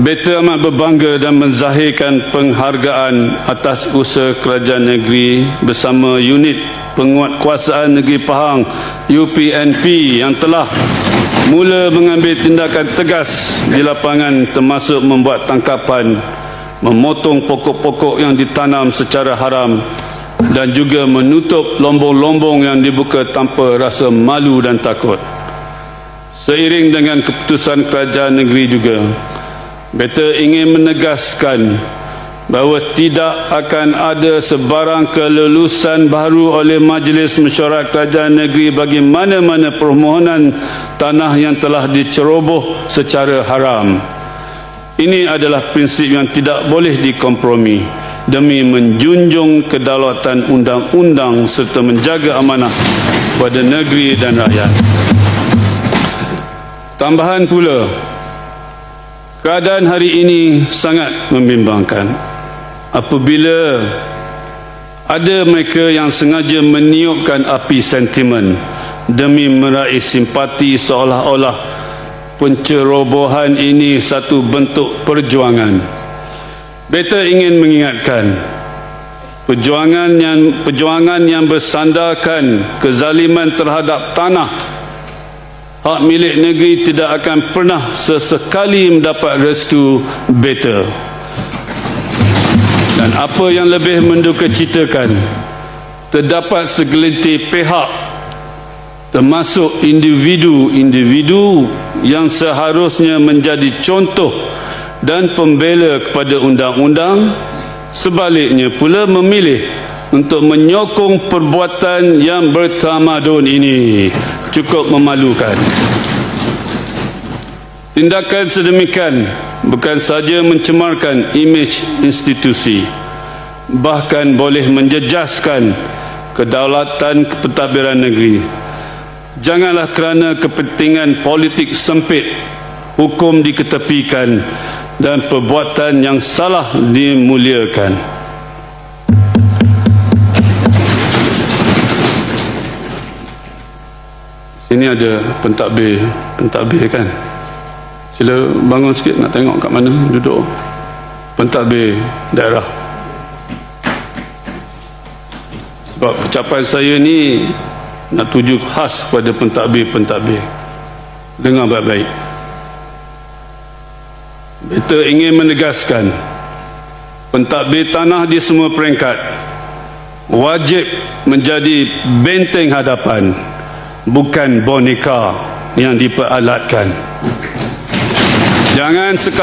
Beta amat berbangga dan menzahirkan penghargaan atas usaha kerajaan negeri bersama unit penguatkuasaan negeri Pahang UPNP yang telah mula mengambil tindakan tegas di lapangan termasuk membuat tangkapan, memotong pokok-pokok yang ditanam secara haram dan juga menutup lombong-lombong yang dibuka tanpa rasa malu dan takut. Seiring dengan keputusan kerajaan negeri juga, Beta ingin menegaskan bahawa tidak akan ada sebarang kelulusan baru oleh Majlis Mesyuarat Kerajaan Negeri bagi mana-mana permohonan tanah yang telah diceroboh secara haram. Ini adalah prinsip yang tidak boleh dikompromi demi menjunjung kedaulatan undang-undang serta menjaga amanah pada negeri dan rakyat. Tambahan pula, keadaan hari ini sangat membimbangkan. Apabila ada mereka yang sengaja meniupkan api sentimen demi meraih simpati seolah-olah pencerobohan ini satu bentuk perjuangan. Beta ingin mengingatkan perjuangan yang perjuangan yang bersandarkan kezaliman terhadap tanah hak milik negeri tidak akan pernah sesekali mendapat restu beta. Dan apa yang lebih mendukacitakan, terdapat segelintir pihak termasuk individu-individu yang seharusnya menjadi contoh dan pembela kepada undang-undang sebaliknya pula memilih untuk menyokong perbuatan yang bertamadun ini cukup memalukan. Tindakan sedemikian bukan saja mencemarkan imej institusi, bahkan boleh menjejaskan kedaulatan kepentadbiran negeri. Janganlah kerana kepentingan politik sempit, hukum diketepikan dan perbuatan yang salah dimuliakan. Ini ada pentadbir, pentadbir kan. Sila bangun sikit nak tengok kat mana duduk. Pentadbir daerah. Sebab ucapan saya ni nak tuju khas kepada pentadbir-pentadbir. Dengar baik-baik. Beta ingin menegaskan pentadbir tanah di semua peringkat wajib menjadi benteng hadapan bukan boneka yang diperalatkan. Jangan sekali